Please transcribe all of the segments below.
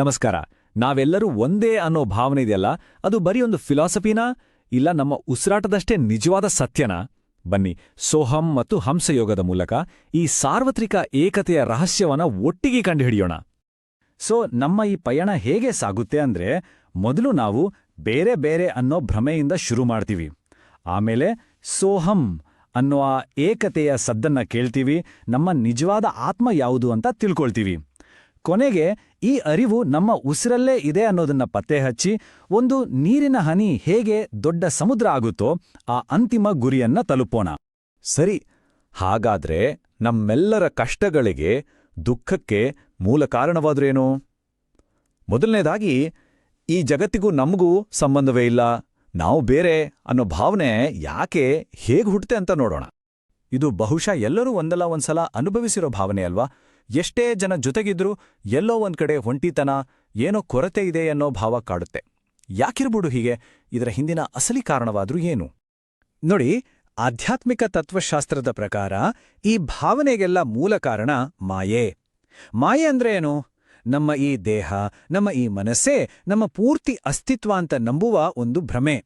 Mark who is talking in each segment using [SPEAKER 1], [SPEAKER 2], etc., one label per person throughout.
[SPEAKER 1] ನಮಸ್ಕಾರ. ನಾವೆಲ್ಲರೂ ಒಂದೇ ಅನ್ನೋ ಭಾವನೆ ಇದೆಯಲ್ಲ? ಅದು ಬರೀ ಒಂದು ಫಿಲಾಸಫಿನಾ? ಇಲ್ಲ ನಮ್ಮ ಉಸಿರಾಟದಷ್ಟೇ ನಿಜವಾದ ಸತ್ಯನಾ? ಬನ್ನಿ, ಸೋಹಂ ಮತ್ತು ಹಂಸಯೋಗದ ಮೂಲಕ ಈ ಸಾರ್ವತ್ರಿಕ ಏಕತೆಯ ರಹಸ್ಯವನ್ನ ಒಟ್ಟಿಗೆ ಕಂಡುಹಿಡಿಯೋಣ. ಸೊ, ನಮ್ಮ ಈ ಪಯಣ ಹೇಗೆ ಸಾಗುತ್ತೆ ಅಂದ್ರೆ, ಮೊದಲು ನಾವು ಬೇರೆ ಬೇರೆ ಅನ್ನೋ ಭ್ರಮೆಯಿಂದ ಶುರು ಮಾಡ್ತೀವಿ. ಆಮೇಲೆ ಸೋಹಂ ಅನ್ನೋ ಆ ಏಕತೆಯ ಸದ್ದನ್ನ ಕೇಳ್ತೀವಿ, ನಮ್ಮ ನಿಜವಾದ ಆತ್ಮ ಯಾವುದು ಅಂತ ತಿಳ್ಕೊಳ್ತೀವಿ. ಕೊನೆಗೆ ಈ ಅರಿವು ನಮ್ಮ ಉಸಿರಲ್ಲೇ ಇದೆ ಅನ್ನೋದನ್ನ ಪತ್ತೆ ಹಚ್ಚಿ ಒಂದು ನೀರಿನ ಹನಿ ಹೇಗೆ ದೊಡ್ಡ ಸಮುದ್ರ ಆಗುತ್ತೋ ಆ ಅಂತಿಮ ಗುರಿಯನ್ನ ತಲುಪೋಣ.
[SPEAKER 2] ಸರಿ, ಹಾಗಾದ್ರೆ ನಮ್ಮೆಲ್ಲರ ಕಷ್ಟಗಳಿಗೆ ದುಃಖಕ್ಕೆ ಮೂಲ ಕಾರಣವಾದ್ರೇನು? ಮೊದಲನೇದಾಗಿ, ಈ ಜಗತ್ತಿಗೂ ನಮಗೂ ಸಂಬಂಧವೇ ಇಲ್ಲ. ನಾವು ಬೇರೆ ಅನ್ನೋ ಭಾವನೆ ಯಾಕೆ ಹೇಗೆ ಹುಟ್ಟುತ್ತೆ ಅಂತ ನೋಡೋಣ.
[SPEAKER 1] ಇದು ಬಹುಶಃ ಎಲ್ಲರೂ ಒಂದಲ್ಲ ಒಂದ್ಸಲ ಅನುಭವಿಸಿರೋ ಭಾವನೆ ಅಲ್ವಾ? ಎಷ್ಟೇ ಜನ ಜೊತೆಗಿದ್ರೂ ಎಲ್ಲೋ ಒಂದ್ಕಡೆ ಕಡೆ ಹೊಂಟಿತನ ಏನೋ ಕೊರತೆ ಇದೆ ಅನ್ನೋ ಭಾವ ಕಾಡುತ್ತೆ. ಯಾಕಿರ್ಬೋದು ಹೀಗೆ? ಇದರ ಹಿಂದಿನ ಅಸಲಿ ಕಾರಣವಾದ್ರೂ ಏನು? ನೋಡಿ, ಆಧ್ಯಾತ್ಮಿಕ ತತ್ವಶಾಸ್ತ್ರದ ಪ್ರಕಾರ ಈ ಭಾವನೆಗೆಲ್ಲ ಮೂಲ ಕಾರಣ ಮಾಯೆ. ಮಾಯೆ ಅಂದ್ರೆ ಏನು? ನಮ್ಮ ಈ ದೇಹ, ನಮ್ಮ ಈ ಮನಸ್ಸೇ ನಮ್ಮ ಪೂರ್ತಿ ಅಸ್ತಿತ್ವ ಅಂತ ನಂಬುವ ಒಂದು ಭ್ರಮೆ.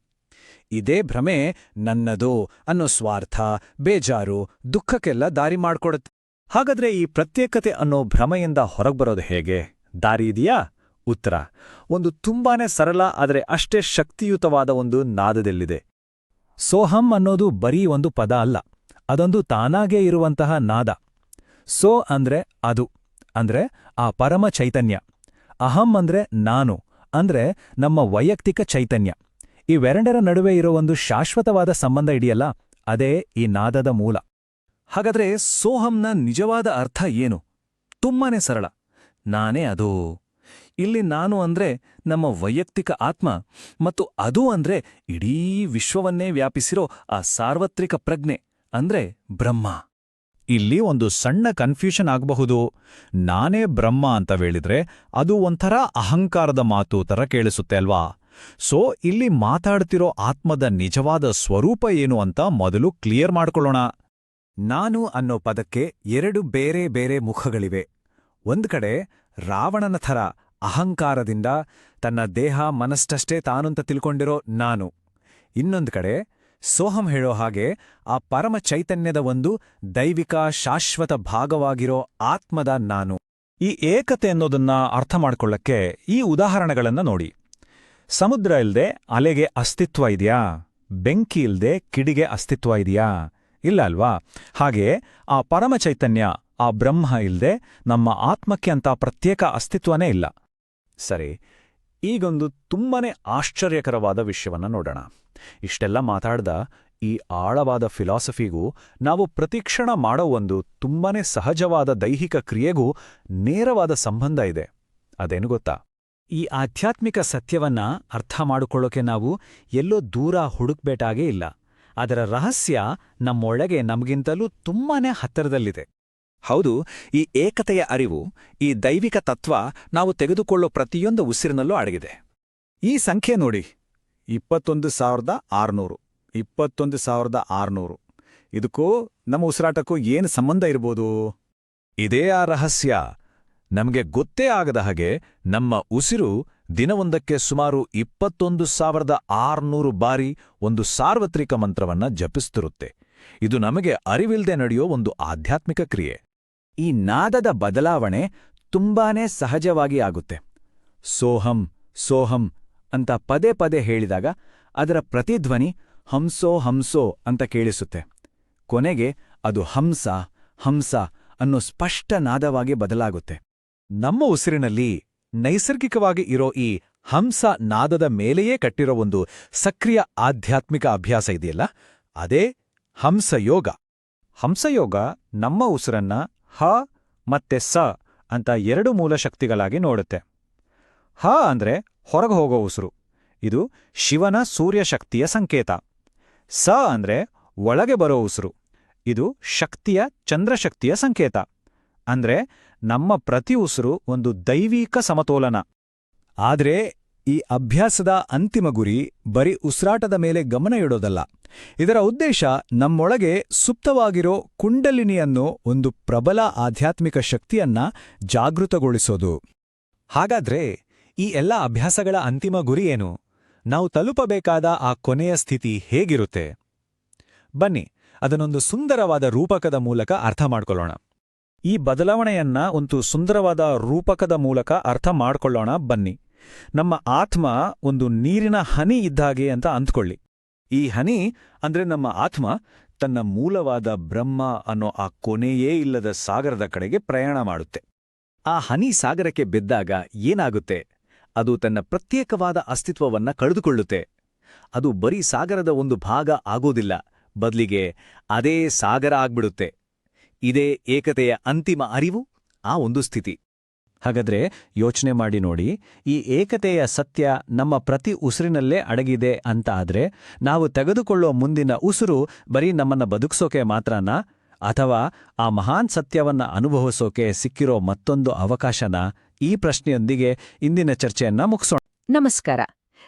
[SPEAKER 1] ಇದೇ ಭ್ರಮೆ ನನ್ನದು ಅನ್ನೋ ಸ್ವಾರ್ಥ, ಬೇಜಾರು, ದುಃಖಕ್ಕೆಲ್ಲ ದಾರಿ ಮಾಡ್ಕೊಡುತ್ತೆ.
[SPEAKER 2] ಹಾಗಾದ್ರೆ ಈ ಪ್ರತ್ಯೇಕತೆ ಅನ್ನೋ ಭ್ರಮೆಯಿಂದ ಹೊರಗ್ಬರೋದು ಹೇಗೆ? ದಾರಿ ಇದೆಯಾ? ಉತ್ತರ. ಒಂದು ತುಂಬಾನೇ ಸರಳ, ಆದರೆ ಅಷ್ಟೇ ಶಕ್ತಿಯುತವಾದ ಒಂದು ನಾದದಲ್ಲಿದೆ.
[SPEAKER 1] ಸೋಹಂ ಅನ್ನೋದು ಬರೀ ಒಂದು ಪದ ಅಲ್ಲ, ಅದೊಂದು ತಾನಾಗೇ ಇರುವಂತಹ ನಾದ. ಸೋ ಅಂದ್ರೆ ಅದು, ಅಂದ್ರೆ ಆ ಪರಮ ಚೈತನ್ಯ. ಅಹಂ ಅಂದ್ರೆ ನಾನು, ಅಂದ್ರೆ ನಮ್ಮ ವೈಯಕ್ತಿಕ ಚೈತನ್ಯ. ಇವೆರಡರ ನಡುವೆ ಇರೋ ಒಂದು ಶಾಶ್ವತವಾದ ಸಂಬಂಧ ಇದೆಯಲ್ಲ ಅದೇ ಈ ನಾದದ ಮೂಲ. ಹಾಗಾದ್ರೆ ಸೋಹಂನ ನಿಜವಾದ ಅರ್ಥ ಏನು? ತುಂಬಾನೇ ಸರಳ. ನಾನೇ ಅದು. ಇಲ್ಲಿ ನಾನು ಅಂದ್ರೆ ನಮ್ಮ ವೈಯಕ್ತಿಕ ಆತ್ಮ ಮತ್ತು ಅದು ಅಂದ್ರೆ ಇಡೀ ವಿಶ್ವವನ್ನೇ ವ್ಯಾಪಿಸಿರೋ ಆ ಸಾರ್ವತ್ರಿಕ ಪ್ರಜ್ಞೆ ಅಂದ್ರೆ ಬ್ರಹ್ಮ.
[SPEAKER 2] ಇಲ್ಲಿ ಒಂದು ಸಣ್ಣ ಕನ್ಫ್ಯೂಷನ್ ಆಗಬಹುದು. ನಾನೇ ಬ್ರಹ್ಮ ಅಂತ ಹೇಳಿದ್ರೆ ಅದು ಒಂಥರ ಅಹಂಕಾರದ ಮಾತು ತರ ಕೇಳಿಸುತ್ತೆ ಅಲ್ವಾ? ಸೊ, ಇಲ್ಲಿ ಮಾತಾಡ್ತಿರೋ ಆತ್ಮದ ನಿಜವಾದ ಸ್ವರೂಪ ಏನು ಅಂತ ಮೊದಲು ಕ್ಲಿಯರ್ ಮಾಡ್ಕೊಳ್ಳೋಣ.
[SPEAKER 1] ನಾನು ಅನ್ನೋ ಪದಕ್ಕೆ ಎರಡು ಬೇರೆ ಬೇರೆ ಮುಖಗಳಿವೆ. ಒಂದ್ ಕಡೆ ರಾವಣನ ಥರ ಅಹಂಕಾರದಿಂದ ತನ್ನ ದೇಹ ಮನಸ್ಸಷ್ಟೇ ತಾನುಂತ ತಿಳ್ಕೊಂಡಿರೋ ನಾನು. ಇನ್ನೊಂದು ಕಡೆ ಸೋಹಂ ಹೇಳೋ ಹಾಗೆ ಆ ಪರಮ ಚೈತನ್ಯದ ಒಂದು ದೈವಿಕ ಶಾಶ್ವತ ಭಾಗವಾಗಿರೋ ಆತ್ಮದ ನಾನು.
[SPEAKER 2] ಈ ಏಕತೆ ಅನ್ನೋದನ್ನ ಅರ್ಥ ಮಾಡಿಕೊಳ್ಳಕ್ಕೆ ಈ ಉದಾಹರಣೆಗಳನ್ನ ನೋಡಿ. ಸಮುದ್ರ ಇಲ್ದೆ ಅಲೆಗೆ ಅಸ್ತಿತ್ವ ಇದೆಯಾ? ಬೆಂಕಿ ಇಲ್ದೆ ಕಿಡಿಗೆ ಅಸ್ತಿತ್ವ ಇದೆಯಾ? ಇಲ್ಲ ಅಲ್ವಾ? ಹಾಗೆ ಆ ಪರಮ ಚೈತನ್ಯ ಆ ಬ್ರಹ್ಮ ಇಲ್ಲದೆ ನಮ್ಮ ಆತ್ಮಕ್ಕೆ ಅಂತ ಪ್ರತ್ಯೇಕ ಅಸ್ತಿತ್ವನೇ ಇಲ್ಲ. ಸರಿ, ಈಗೊಂದು ತುಂಬಾನೇ ಆಶ್ಚರ್ಯಕರವಾದ ವಿಷಯವನ್ನು ನೋಡೋಣ. ಇಷ್ಟೆಲ್ಲ ಮಾತಾಡ್ದ ಈ ಆಳವಾದ ಫಿಲಾಸಫಿಗೂ ನಾವು ಪ್ರತಿಕ್ಷಣ ಮಾಡೋ ಒಂದು ತುಂಬಾನೇ ಸಹಜವಾದ ದೈಹಿಕ ಕ್ರಿಯೆಗೂ ನೇರವಾದ ಸಂಬಂಧ ಇದೆ. ಅದೇನು ಗೊತ್ತಾ?
[SPEAKER 1] ಈ ಆಧ್ಯಾತ್ಮಿಕ ಸತ್ಯವನ್ನ ಅರ್ಥ ಮಾಡಿಕೊಳ್ಳೋಕೆ ನಾವು ಎಲ್ಲೋ ದೂರ ಹುಡುಕ್ಬೇಟಾಗೇ ಇಲ್ಲ. ಅದರ ರಹಸ್ಯ ನಮ್ಮೊಳಗೆ ನಮಗಿಂತಲೂ ತುಂಬಾನೇ ಹತ್ತಿರದಲ್ಲಿದೆ. ಹೌದು, ಈ ಏಕತೆಯ ಅರಿವು, ಈ ದೈವಿಕ ತತ್ವ ನಾವು ತೆಗೆದುಕೊಳ್ಳೋ ಪ್ರತಿಯೊಂದು ಉಸಿರಿನಲ್ಲೂ ಅಡಗಿದೆ. ಈ ಸಂಖ್ಯೆ ನೋಡಿ, ಇಪ್ಪತ್ತೊಂದು ಸಾವಿರದ ಆರುನೂರು, ಇಪ್ಪತ್ತೊಂದು ಸಾವಿರದ ಆರುನೂರು. ಇದಕ್ಕೂ ನಮ್ಮ ಉಸಿರಾಟಕ್ಕೂ ಏನು ಸಂಬಂಧ ಇರ್ಬೋದು?
[SPEAKER 2] ಇದೇ ಆ ರಹಸ್ಯ. ನಮಗೆ ಗೊತ್ತೇ ಆಗದ ಹಾಗೆ ನಮ್ಮ ಉಸಿರು ದಿನವೊಂದಕ್ಕೆ ಸುಮಾರು ಇಪ್ಪತ್ತೊಂದು ಸಾವಿರದ ಆರ್ನೂರು ಬಾರಿ ಒಂದು ಸಾರ್ವತ್ರಿಕ ಮಂತ್ರವನ್ನ ಜಪಿಸ್ತಿರುತ್ತೆ ಇದು ನಮಗೆ ಅರಿವಿಲ್ದೆ ನಡೆಯೋ ಒಂದು ಆಧ್ಯಾತ್ಮಿಕ ಕ್ರಿಯೆ.
[SPEAKER 1] ಈ ನಾದದ ಬದಲಾವಣೆ ತುಂಬಾನೇ ಸಹಜವಾಗಿ ಆಗುತ್ತೆ. ಸೋಹಂ ಸೋಹಂ ಅಂತ ಪದೇ ಪದೇ ಹೇಳಿದಾಗ ಅದರ ಪ್ರತಿಧ್ವನಿ ಹಂಸೋ ಹಂಸೋ ಅಂತ ಕೇಳಿಸುತ್ತೆ. ಕೊನೆಗೆ ಅದು ಹಂಸ ಹಂಸ ಅನ್ನೋ ಸ್ಪಷ್ಟ ನಾದವಾಗಿ ಬದಲಾಗುತ್ತೆ.
[SPEAKER 2] ನಮ್ಮ ಉಸಿರಿನಲ್ಲಿ ನೈಸರ್ಗಿಕವಾಗಿ ಇರೋ ಈ ಹಂಸ ನಾದದ ಮೇಲೆಯೇ ಕಟ್ಟಿರೋ ಒಂದು ಸಕ್ರಿಯ ಆಧ್ಯಾತ್ಮಿಕ ಅಭ್ಯಾಸ ಇದೆಯಲ್ಲ? ಅದೇ ಹಂಸಯೋಗ. ಹಂಸಯೋಗ ನಮ್ಮ ಉಸಿರನ್ನ ಹ ಮತ್ತೆ ಸ ಅಂತ ಎರಡು ಮೂಲ ಶಕ್ತಿಗಳಾಗಿ ನೋಡುತ್ತೆ. ಹ ಅಂದ್ರೆ ಹೊರಗೆ ಹೋಗೋ ಉಸಿರು. ಇದು ಶಿವನ ಸೂರ್ಯಶಕ್ತಿಯ ಸಂಕೇತ. ಸ ಅಂದ್ರೆ ಒಳಗೆ ಬರೋ ಉಸಿರು. ಇದು ಶಕ್ತಿಯ ಚಂದ್ರಶಕ್ತಿಯ ಸಂಕೇತ. ಅಂದ್ರೆ ನಮ್ಮ ಪ್ರತಿ ಉಸಿರು ಒಂದು ದೈವಿಕ ಸಮತೋಲನ.
[SPEAKER 1] ಆದ್ರೆ, ಈ ಅಭ್ಯಾಸದ ಅಂತಿಮ ಗುರಿ ಬರೀ ಉಸಿರಾಟದ ಮೇಲೆ ಗಮನ ಇಡೋದಲ್ಲ. ಇದರ ಉದ್ದೇಶ ನಮ್ಮೊಳಗೆ ಸುಪ್ತವಾಗಿರೋ ಕುಂಡಲಿನಿಯನ್ನು ಒಂದು ಪ್ರಬಲ ಆಧ್ಯಾತ್ಮಿಕ ಶಕ್ತಿಯನ್ನ ಜಾಗೃತಗೊಳಿಸೋದು. ಹಾಗಾದ್ರೆ, ಈ ಎಲ್ಲ ಅಭ್ಯಾಸಗಳ ಅಂತಿಮ ಗುರಿ ಏನು? ನಾವು ತಲುಪಬೇಕಾದ ಆ ಕೊನೆಯ ಸ್ಥಿತಿ ಹೇಗಿರುತ್ತೆ? ಬನ್ನಿ, ಅದನ್ನೊಂದು ಸುಂದರವಾದ ರೂಪಕದ ಮೂಲಕ ಅರ್ಥ ಮಾಡ್ಕೊಳ್ಳೋಣ. ಈ ಬದಲಾವಣೆಯನ್ನ ಒಂದು ಸುಂದರವಾದ ರೂಪಕದ ಮೂಲಕ ಅರ್ಥ ಮಾಡ್ಕೊಳ್ಳೋಣ, ಬನ್ನಿ. ನಮ್ಮ ಆತ್ಮ ಒಂದು ನೀರಿನ ಹನಿ ಇದ್ದಾಗೆ ಅಂತ ಅಂದ್ಕೊಳ್ಳಿ. ಈ ಹನಿ ಅಂದ್ರೆ ನಮ್ಮ ಆತ್ಮ ತನ್ನ ಮೂಲವಾದ ಬ್ರಹ್ಮ ಅನ್ನೋ ಆ ಕೊನೆಯೇ ಇಲ್ಲದ ಸಾಗರದ ಕಡೆಗೆ ಪ್ರಯಾಣ ಮಾಡುತ್ತೆ.
[SPEAKER 3] ಆ ಹನಿ ಸಾಗರಕ್ಕೆ ಬಿದ್ದಾಗ ಏನಾಗುತ್ತೆ? ಅದು ತನ್ನ ಪ್ರತ್ಯೇಕವಾದ ಅಸ್ತಿತ್ವವನ್ನ ಕಳೆದುಕೊಳ್ಳುತ್ತೆ. ಅದು ಬರೀ ಸಾಗರದ ಒಂದು ಭಾಗ ಆಗೋದಿಲ್ಲ. ಬದಲಿಗೆ ಅದೇ ಸಾಗರ ಆಗ್ಬಿಡುತ್ತೆ. ಇದೇ ಏಕತೆಯ ಅಂತಿಮ ಅರಿವು ಆ ಒಂದು ಸ್ಥಿತಿ.
[SPEAKER 1] ಹಾಗಾದ್ರೆ ಯೋಚನೆ ಮಾಡಿ ನೋಡಿ, ಈ ಏಕತೆಯ ಸತ್ಯ ನಮ್ಮ ಪ್ರತಿ ಉಸಿರಿನಲ್ಲೇ ಅಡಗಿದೆ ಅಂತ ಆದರೆ ನಾವು ತೆಗೆದುಕೊಳ್ಳೋ ಮುಂದಿನ ಉಸಿರು ಬರೀ ನಮ್ಮನ್ನ ಬದುಕಿಸೋಕೆ ಮಾತ್ರನಾ? ಅಥವಾ ಆ ಮಹಾನ್ ಸತ್ಯವನ್ನ ಅನುಭವಿಸೋಕೆ ಸಿಕ್ಕಿರೋ ಮತ್ತೊಂದು ಅವಕಾಶನ? ಈ ಪ್ರಶ್ನೆಯೊಂದಿಗೆ ಇಂದಿನ ಚರ್ಚೆಯನ್ನ ಮುಗಿಸೋಣ.
[SPEAKER 4] ನಮಸ್ಕಾರ.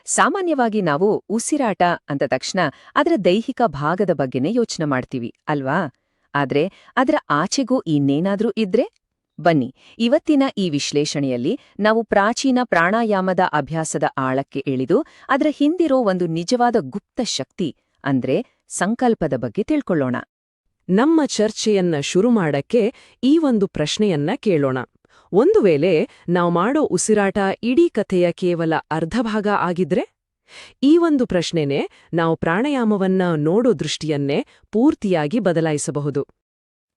[SPEAKER 4] ಸಾಮಾನ್ಯವಾಗಿ ನಾವು ಉಸಿರಾಟ ಅಂದ ತಕ್ಷಣ ಅದರ ದೈಹಿಕ ಭಾಗದ ಬಗ್ಗೆನೇ ಯೋಚನೆ ಮಾಡ್ತೀವಿ, ಅಲ್ವಾ? ಆದ್ರೆ ಅದರ ಆಚೆಗೂ ಇನ್ನೇನಾದ್ರೂ ಇದ್ರೆ? ಬನ್ನಿ, ಇವತ್ತಿನ ಈ ವಿಶ್ಲೇಷಣೆಯಲ್ಲಿ ನಾವು ಪ್ರಾಚೀನ ಪ್ರಾಣಾಯಾಮದ ಅಭ್ಯಾಸದ ಆಳಕ್ಕೆ ಇಳಿದು ಅದರ ಹಿಂದಿರೋ ಒಂದು ನಿಜವಾದ ಗುಪ್ತ ಶಕ್ತಿ, ಅಂದ್ರೆ ಸಂಕಲ್ಪದ ಬಗ್ಗೆ ತಿಳ್ಕೊಳ್ಳೋಣ.
[SPEAKER 5] ನಮ್ಮ ಚರ್ಚೆಯನ್ನ ಶುರು ಮಾಡಕ್ಕೆ ಈ ಒಂದು ಪ್ರಶ್ನೆಯನ್ನ ಕೇಳೋಣ. ಒಂದು ವೇಳೆ ನಾವು ಮಾಡೋ ಉಸಿರಾಟ ಇಡೀ ಕಥೆಯ ಕೇವಲ ಅರ್ಧ ಭಾಗ ಆಗಿದ್ರೆ? ಈ ಒಂದು ಪ್ರಶ್ನೆನೇ ನಾವು ಪ್ರಾಣಾಯಾಮವನ್ನ ನೋಡೋ ದೃಷ್ಟಿಯನ್ನೇ ಪೂರ್ತಿಯಾಗಿ ಬದಲಾಯಿಸಬಹುದು.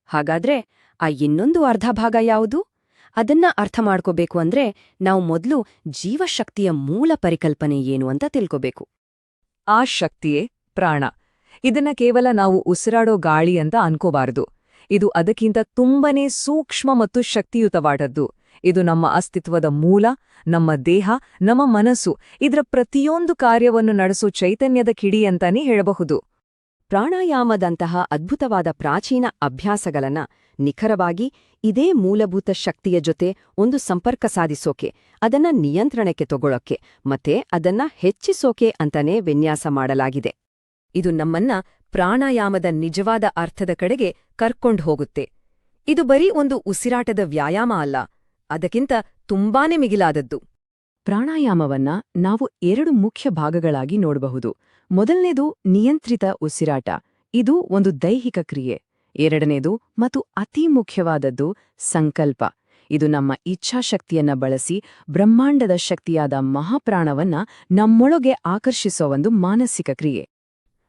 [SPEAKER 6] ಹಾಗಾದ್ರೆ ಆ ಇನ್ನೊಂದು ಅರ್ಧ ಭಾಗ ಯಾವುದು? ಅದನ್ನ ಅರ್ಥ ಮಾಡ್ಕೋಬೇಕು ಅಂದ್ರೆ ನಾವು ಮೊದಲು ಜೀವಶಕ್ತಿಯ ಮೂಲ ಪರಿಕಲ್ಪನೆ ಏನು ಅಂತ ತಿಳ್ಕೋಬೇಕು.
[SPEAKER 4] ಆ ಶಕ್ತಿಯೇ ಪ್ರಾಣ. ಇದನ್ನ ಕೇವಲ ನಾವು ಉಸಿರಾಡೋ ಗಾಳಿ ಅಂತ ಅನ್ಕೋಬಾರದು. ಇದು ಅದಕ್ಕಿಂತ ತುಂಬನೇ ಸೂಕ್ಷ್ಮ ಮತ್ತು ಶಕ್ತಿಯುತವಾದದ್ದು. ಇದು ನಮ್ಮ ಅಸ್ತಿತ್ವದ ಮೂಲ, ನಮ್ಮ ದೇಹ, ನಮ್ಮ ಮನಸ್ಸು. ಇದರ ಪ್ರತಿಯೊಂದು ಕಾರ್ಯವನ್ನು ನಡೆಸೋ ಚೈತನ್ಯದ ಕಿಡಿ ಅಂತಾನೇ ಹೇಳಬಹುದು.
[SPEAKER 6] ಪ್ರಾಣಾಯಾಮದಂತಹ ಅದ್ಭುತವಾದ ಪ್ರಾಚೀನ ಅಭ್ಯಾಸಗಳನ್ನ ನಿಖರವಾಗಿ ಇದೇ ಮೂಲಭೂತ ಶಕ್ತಿಯ ಜೊತೆ ಒಂದು ಸಂಪರ್ಕ ಸಾಧಿಸೋಕೆ, ಅದನ್ನ ನಿಯಂತ್ರಣಕ್ಕೆ ತಗೊಳ್ಳೋಕೆ ಮತ್ತೆ ಅದನ್ನ ಹೆಚ್ಚಿಸೋಕೆ ಅಂತಾನೇ ವಿನ್ಯಾಸ ಮಾಡಲಾಗಿದೆ. ಇದು ನಮ್ಮನ್ನ ಪ್ರಾಣಾಯಾಮದ ನಿಜವಾದ ಅರ್ಥದ ಕಡೆಗೆ ಕರ್ಕೊಂಡು ಹೋಗುತ್ತೆ. ಇದು ಬರೀ ಒಂದು ಉಸಿರಾಟದ ವ್ಯಾಯಾಮ ಅಲ್ಲ. ಅದಕ್ಕಿಂತ ತುಂಬಾನೇ ಮಿಗಿಲಾದದ್ದು. ಪ್ರಾಣಾಯಾಮವನ್ನ ನಾವು ಎರಡು ಮುಖ್ಯ ಭಾಗಗಳಾಗಿ ನೋಡಬಹುದು. ಮೊದಲನೇದು ನಿಯಂತ್ರಿತ ಉಸಿರಾಟ. ಇದು ಒಂದು ದೈಹಿಕ ಕ್ರಿಯೆ. ಎರಡನೇದು ಮತ್ತು ಅತಿ ಮುಖ್ಯವಾದದ್ದು ಸಂಕಲ್ಪ. ಇದು ನಮ್ಮ ಇಚ್ಛಾಶಕ್ತಿಯನ್ನ ಬಳಸಿ ಬ್ರಹ್ಮಾಂಡದ ಶಕ್ತಿಯಾದ ಮಹಾಪ್ರಾಣವನ್ನ ನಮ್ಮೊಳಗೆ ಆಕರ್ಷಿಸೋ ಒಂದು ಮಾನಸಿಕ ಕ್ರಿಯೆ.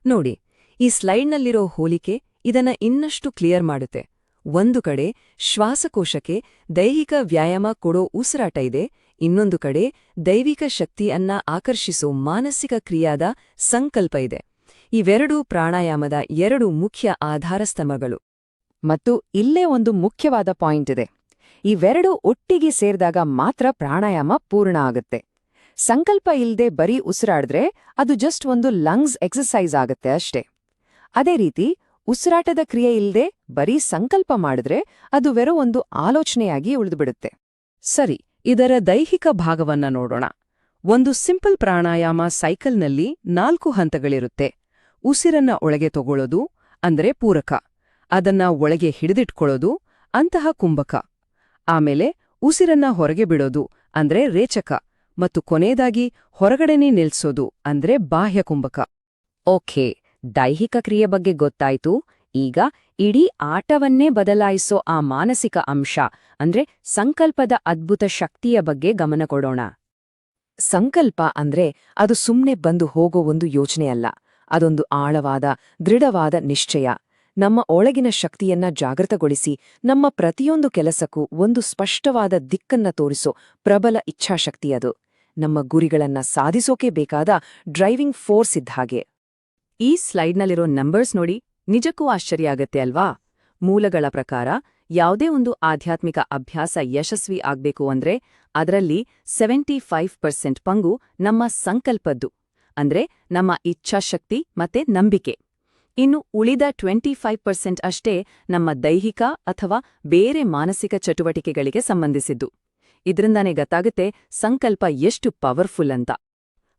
[SPEAKER 6] ನೋಡಿ, ಈ ಸ್ಲೈಡ್ನಲ್ಲಿರೋ ಹೋಲಿಕೆ ಇದನ್ನ ಇನ್ನಷ್ಟು ಕ್ಲಿಯರ್ ಮಾಡುತ್ತೆ. ಒಂದು ಕಡೆ ಶ್ವಾಸಕೋಶಕ್ಕೆ ದೈಹಿಕ ವ್ಯಾಯಾಮ ಕೊಡೋ ಉಸಿರಾಟ ಇದೆ, ಇನ್ನೊಂದು ಕಡೆ ದೈವಿಕ ಶಕ್ತಿಯನ್ನ ಆಕರ್ಷಿಸೋ ಮಾನಸಿಕ ಕ್ರಿಯಾದ ಸಂಕಲ್ಪ ಇದೆ. ಇವೆರಡೂ ಪ್ರಾಣಾಯಾಮದ ಎರಡು ಮುಖ್ಯ ಆಧಾರಸ್ತಂಭಗಳು. ಮತ್ತು ಇಲ್ಲೇ ಒಂದು ಮುಖ್ಯವಾದ ಪಾಯಿಂಟ್ ಇದೆ. ಇವೆರಡೂ ಒಟ್ಟಿಗೆ ಸೇರಿದಾಗ ಮಾತ್ರ ಪ್ರಾಣಾಯಾಮ ಪೂರ್ಣ ಆಗುತ್ತೆ. ಸಂಕಲ್ಪ ಇಲ್ಲದೆ ಬರೀ ಉಸಿರಾಡಿದ್ರೆ ಅದು ಜಸ್ಟ್ ಒಂದು ಲಂಗ್ಸ್ ಎಕ್ಸಸೈಸ್ ಆಗುತ್ತೆ ಅಷ್ಟೇ. ಅದೇ ರೀತಿ ಉಸಿರಾಟದ ಕ್ರಿಯೆ ಇಲ್ಲದೆ ಬರೀ ಸಂಕಲ್ಪ ಮಾಡಿದ್ರೆ ಅದು ವೆರೋ ಒಂದು ಆಲೋಚನೆಯಾಗಿ ಉಳಿದುಬಿಡುತ್ತೆ.
[SPEAKER 5] ಸರಿ, ಇದರ ದೈಹಿಕ ಭಾಗವನ್ನ ನೋಡೋಣ. ಒಂದು ಸಿಂಪಲ್ ಪ್ರಾಣಾಯಾಮ ಸೈಕಲ್ನಲ್ಲಿ ನಾಲ್ಕು ಹಂತಗಳಿರುತ್ತೆ. ಉಸಿರನ್ನ ಒಳಗೆ ತಗೊಳ್ಳೋದು, ಅಂದ್ರೆ ಪೂರಕ. ಅದನ್ನ ಒಳಗೆ ಹಿಡಿದಿಟ್ಕೊಳ್ಳೋದು, ಅಂತಹ ಕುಂಭಕ. ಆಮೇಲೆ ಉಸಿರನ್ನ ಹೊರಗೆ ಬಿಡೋದು, ಅಂದ್ರೆ ರೇಚಕ. ಮತ್ತು ಕೊನೆಯದಾಗಿ ಹೊರಗಡೆನೇ ನಿಲ್ಸೋದು, ಅಂದ್ರೆ ಬಾಹ್ಯ ಕುಂಭಕ.
[SPEAKER 6] ಓಕೆ. ದೈಹಿಕ ಕ್ರಿಯೆ ಬಗ್ಗೆ ಗೊತ್ತಾಯ್ತು. ಈಗ ಇಡೀ ಆಟವನ್ನೇ ಬದಲಾಯಿಸೋ ಆ ಮಾನಸಿಕ ಅಂಶ, ಅಂದ್ರೆ ಸಂಕಲ್ಪದ ಅದ್ಭುತ ಶಕ್ತಿಯ ಬಗ್ಗೆ ಗಮನ ಕೊಡೋಣ.
[SPEAKER 4] ಸಂಕಲ್ಪ ಅಂದ್ರೆ ಅದು ಸುಮ್ನೆ ಬಂದು ಹೋಗೋ ಒಂದು ಯೋಚನೆಯಲ್ಲ, ಅದೊಂದು ಆಳವಾದ, ದೃಢವಾದ ನಿಶ್ಚಯ. ನಮ್ಮ ಒಳಗಿನ ಶಕ್ತಿಯನ್ನ ಜಾಗೃತಗೊಳಿಸಿ, ನಮ್ಮ ಪ್ರತಿಯೊಂದು ಕೆಲಸಕ್ಕೂ ಒಂದು ಸ್ಪಷ್ಟವಾದ ದಿಕ್ಕನ್ನ ತೋರಿಸೋ ಪ್ರಬಲ ಇಚ್ಛಾಶಕ್ತಿ ಅದು. ನಮ್ಮ ಗುರಿಗಳನ್ನ ಸಾಧಿಸೋಕೆ ಬೇಕಾದ ಡ್ರೈವಿಂಗ್ ಫೋರ್ಸ್ ಇದ್ದ ಹಾಗೆ. ಈ ಸ್ಲೈಡ್ನಲ್ಲಿರೋ ನಂಬರ್ಸ್ ನೋಡಿ ನಿಜಕ್ಕೂ ಆಶ್ಚರ್ಯ ಆಗತ್ತೆ ಅಲ್ವಾ? ಮೂಲಗಳ ಪ್ರಕಾರ ಯಾವುದೇ ಒಂದು ಆಧ್ಯಾತ್ಮಿಕ ಅಭ್ಯಾಸ ಯಶಸ್ವಿ ಆಗ್ಬೇಕು ಅಂದ್ರೆ ಅದರಲ್ಲಿ ಸೆವೆಂಟಿ ಫೈವ್ ಪರ್ಸೆಂಟ್ ಪಂಗು ನಮ್ಮ ಸಂಕಲ್ಪದ್ದು, ಅಂದ್ರೆ ನಮ್ಮ ಇಚ್ಛಾಶಕ್ತಿ ಮತ್ತೆ ನಂಬಿಕೆ. ಇನ್ನು ಉಳಿದ ಟ್ವೆಂಟಿ ಫೈವ್ ಪರ್ಸೆಂಟ್ ಅಷ್ಟೇ ನಮ್ಮ ದೈಹಿಕ ಅಥವಾ ಬೇರೆ ಮಾನಸಿಕ ಚಟುವಟಿಕೆಗಳಿಗೆ ಸಂಬಂಧಿಸಿದ್ದು. ಇದ್ರಿಂದಾನೇ ಗೊತ್ತಾಗುತ್ತೆ ಸಂಕಲ್ಪ ಎಷ್ಟು ಪವರ್ಫುಲ್ ಅಂತ.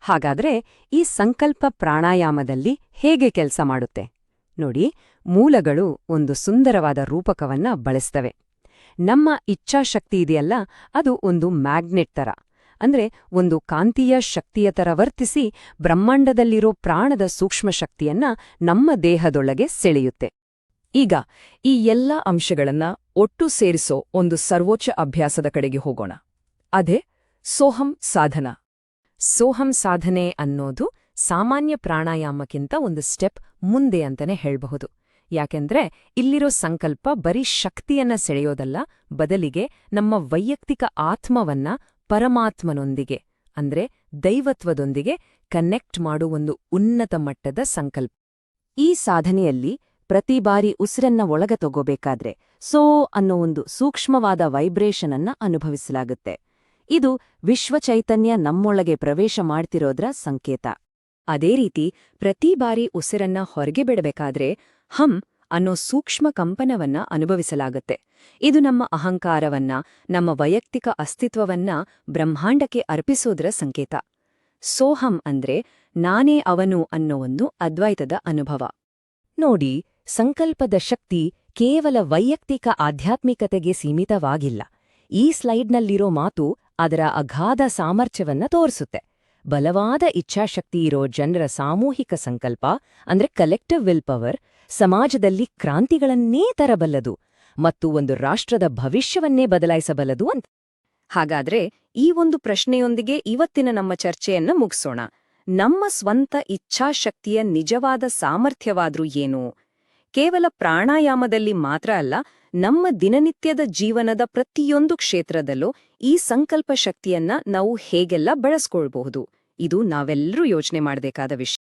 [SPEAKER 4] ಹಾಗಾದ್ರೆ ಈ ಸಂಕಲ್ಪ ಪ್ರಾಣಾಯಾಮದಲ್ಲಿ ಹೇಗೆ ಕೆಲಸ ಮಾಡುತ್ತೆ? ನೋಡಿ, ಮೂಲಗಳು ಒಂದು ಸುಂದರವಾದ ರೂಪಕವನ್ನ ಬಳಸ್ತವೆ. ನಮ್ಮ ಇಚ್ಛಾಶಕ್ತಿ ಇದೆಯಲ್ಲ, ಅದು ಒಂದು ಮ್ಯಾಗ್ನೆಟ್ ತರ.
[SPEAKER 6] ಅಂದ್ರೆ ಒಂದು ಕಾಂತೀಯ ಶಕ್ತಿಯ ತರ ವರ್ತಿಸಿ ಬ್ರಹ್ಮಾಂಡದಲ್ಲಿರೋ ಪ್ರಾಣದ ಸೂಕ್ಷ್ಮ ಶಕ್ತಿಯನ್ನ ನಮ್ಮ ದೇಹದೊಳಗೆ ಸೆಳೆಯುತ್ತೆ. ಈಗ, ಈ ಎಲ್ಲ ಅಂಶಗಳನ್ನ ಒಟ್ಟು ಸೇರಿಸೋ ಒಂದು ಸರ್ವೋಚ್ಚ ಅಭ್ಯಾಸದ ಕಡೆಗೆ ಹೋಗೋಣ. ಅದೇ ಸೋಹಂ ಸಾಧನ. ಸೋಹಂ ಸಾಧನೆ ಅನ್ನೋದು ಸಾಮಾನ್ಯ ಪ್ರಾಣಾಯಾಮಕ್ಕಿಂತ ಒಂದು ಸ್ಟೆಪ್ ಮುಂದೆ ಅಂತಲೇ ಹೇಳಬಹುದು. ಯಾಕೆಂದ್ರೆ ಇಲ್ಲಿರೋ ಸಂಕಲ್ಪ ಬರೀ ಶಕ್ತಿಯನ್ನ ಸೆಳೆಯೋದಲ್ಲ, ಬದಲಿಗೆ ನಮ್ಮ ವೈಯಕ್ತಿಕ ಆತ್ಮವನ್ನ ಪರಮಾತ್ಮನೊಂದಿಗೆ, ಅಂದ್ರೆ ದೈವತ್ವದೊಂದಿಗೆ ಕನೆಕ್ಟ್ ಮಾಡೋ ಒಂದು ಉನ್ನತ ಮಟ್ಟದ ಸಂಕಲ್ಪ.
[SPEAKER 7] ಈ ಸಾಧನೆಯಲ್ಲಿ ಪ್ರತಿ ಬಾರಿ ಉಸಿರನ್ನ ಒಳಗ ತಗೋಬೇಕಾದ್ರೆ ಸೋ ಅನ್ನೋ ಒಂದು ಸೂಕ್ಷ್ಮವಾದ ವೈಬ್ರೇಷನ್ ಅನ್ನ ಅನುಭವಿಸಲಾಗುತ್ತೆ. ಇದು ವಿಶ್ವ ಚೈತನ್ಯ ನಮ್ಮೊಳಗೆ ಪ್ರವೇಶ ಮಾಡ್ತಿರೋದ್ರ ಸಂಕೇತ.
[SPEAKER 6] ಅದೇ ರೀತಿ ಪ್ರತಿ ಬಾರಿ ಉಸಿರನ್ನ ಹೊರಗೆ ಬಿಡಬೇಕಾದ್ರೆ ಹಂ ಅನ್ನೋ ಸೂಕ್ಷ್ಮ ಕಂಪನವನ್ನ ಅನುಭವಿಸಲಾಗುತ್ತೆ. ಇದು ನಮ್ಮ ಅಹಂಕಾರವನ್ನ, ನಮ್ಮ ವೈಯಕ್ತಿಕ ಅಸ್ತಿತ್ವವನ್ನ ಬ್ರಹ್ಮಾಂಡಕ್ಕೆ ಅರ್ಪಿಸೋದ್ರ ಸಂಕೇತ. ಸೋಹಂ ಅಂದ್ರೆ ನಾನೇ ಅವನು ಅನ್ನೋ ಒಂದು ಅದ್ವೈತದ ಅನುಭವ. ನೋಡಿ, ಸಂಕಲ್ಪದ ಶಕ್ತಿ ಕೇವಲ ವೈಯಕ್ತಿಕ ಆಧ್ಯಾತ್ಮಿಕತೆಗೆ ಸೀಮಿತವಾಗಿಲ್ಲ. ಈ ಸ್ಲೈಡ್ನಲ್ಲಿರೋ ಮಾತು ಅದರ ಅಗಾಧ ಸಾಮರ್ಥ್ಯವನ್ನ ತೋರಿಸುತ್ತೆ. ಬಲವಾದ ಇಚ್ಛಾಶಕ್ತಿ ಇರೋ ಜನರ ಸಾಮೂಹಿಕ ಸಂಕಲ್ಪ, ಅಂದ್ರೆ ಕಲೆಕ್ಟಿವ್ ವಿಲ್ ಪವರ್ ಸಮಾಜದಲ್ಲಿ ಕ್ರಾಂತಿಗಳನ್ನೇ ತರಬಲ್ಲದು ಮತ್ತು ಒಂದು ರಾಷ್ಟ್ರದ ಭವಿಷ್ಯವನ್ನೇ ಬದಲಾಯಿಸಬಲ್ಲದು ಅಂತ. ಹಾಗಾದ್ರೆ ಈ ಒಂದು ಪ್ರಶ್ನೆಯೊಂದಿಗೆ ಇವತ್ತಿನ ನಮ್ಮ ಚರ್ಚೆಯನ್ನ ಮುಗಿಸೋಣ. ನಮ್ಮ ಸ್ವಂತ ಇಚ್ಛಾಶಕ್ತಿಯ ನಿಜವಾದ ಸಾಮರ್ಥ್ಯವಾದ್ರೂ ಏನು? ಕೇವಲ ಪ್ರಾಣಾಯಾಮದಲ್ಲಿ ಮಾತ್ರ ಅಲ್ಲ ನಮ್ಮ ದಿನನಿತ್ಯದ ಜೀವನದ ಪ್ರತಿಯೊಂದು ಕ್ಷೇತ್ರದಲ್ಲೂ ಈ ಸಂಕಲ್ಪ ಶಕ್ತಿಯನ್ನ ನಾವು ಹೇಗೆಲ್ಲ ಬಳಸ್ಕೊಳ್ಬಹುದು? ಇದು ನಾವೆಲ್ಲರೂ ಯೋಚನೆ ಮಾಡಬೇಕಾದ ವಿಷಯ.